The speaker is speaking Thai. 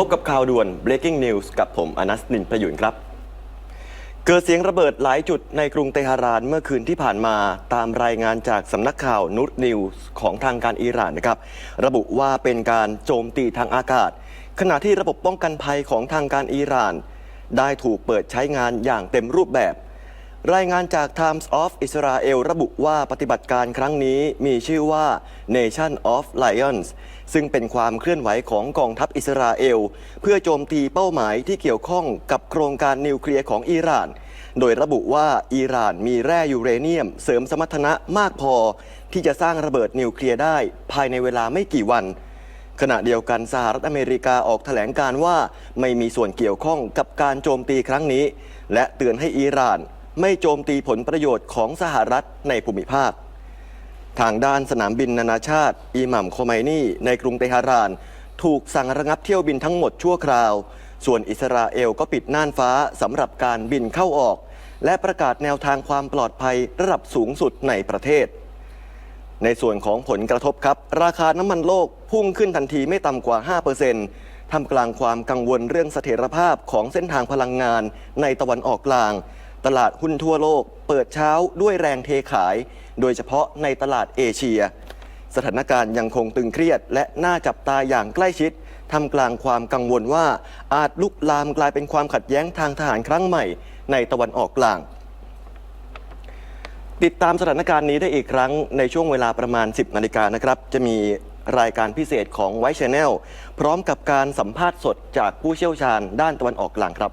พบกับข่าวด่วน breaking news กับผมอนัสนินประยุนครับ เกิดเสียงระเบิดหลายจุดในกรุงเตหะรานเมื่อคืนที่ผ่านมาตามรายงานจากสำนักข่าวนูตนิวส์ของทางการอิหร่านนะครับ ระบุว่าเป็นการโจมตีทางอากาศ ขณะที่ระบบป้องกันภัยของทางการอิหร่าน ได้ถูกเปิดใช้งานอย่างเต็มรูปแบบ รายงานจาก Times of Israel ระบุว่าปฏิบัติการครั้งนี้มีชื่อว่า Nation of Lions ซึ่งเป็นความเคลื่อนไหวของกองทัพอิสราเอล เพื่อโจมตีเป้าหมายที่เกี่ยวข้องกับโครงการนิวเคลียร์ของอิหร่าน โดยระบุว่าอิหร่านมีแร่ยูเรเนียม เสริมสมรรถนะมากพอ ที่จะสร้างระเบิดนิวเคลียร์ได้ ภายในเวลาไม่กี่วันขณะเดียวกันสหรัฐอเมริกาออกแถลงการว่า ไม่มีส่วนเกี่ยวข้องกับการโจมตีครั้งนี้ และเตือนให้อิหร่าน ไม่โจมตีผลประโยชน์ของสหรัฐในภูมิภาค ทางด้านสนามบินนานาชาติ อิหมัมโคไมนีในกรุงเตหะราน ถูกสั่งระงับเที่ยวบินทั้งหมดชั่วคราว ส่วนอิสราเอลก็ปิดน่านฟ้าสำหรับการบินเข้าออก และประกาศแนวทางความปลอดภัยระดับสูงสุดในประเทศ ในส่วนของผลกระทบครับ ราคาน้ำมันโลกพุ่งขึ้นทันทีไม่ต่ำกว่า 5%ทำกลางความกังวลเรื่องเสถียรภาพของเส้นทางพลังงานในตะวันออกกลาง ตลาดหุ้นทั่วโลก เปิดเช้าด้วยแรงเทขาย โดยเฉพาะในตลาดเอเชีย สถานการณ์ยังคงตึงเครียด และน่าจับตาอย่างใกล้ชิดทำกลางความกังวลว่าอาจลุกลามกลายเป็นความขัดแย้งทางทหารครั้งใหม่ ในตะวันออกกลาง ติดตามสถานการณ์นี้ได้อีกครั้งในช่วงเวลาประมาณ 10นาฬิกานะครับจะมีรายการพิเศษของไวท์ชแนลพร้อมกับการสัมภาษณ์สดจากผู้เชี่ยวชาญด้านตะวันออกกลางครับ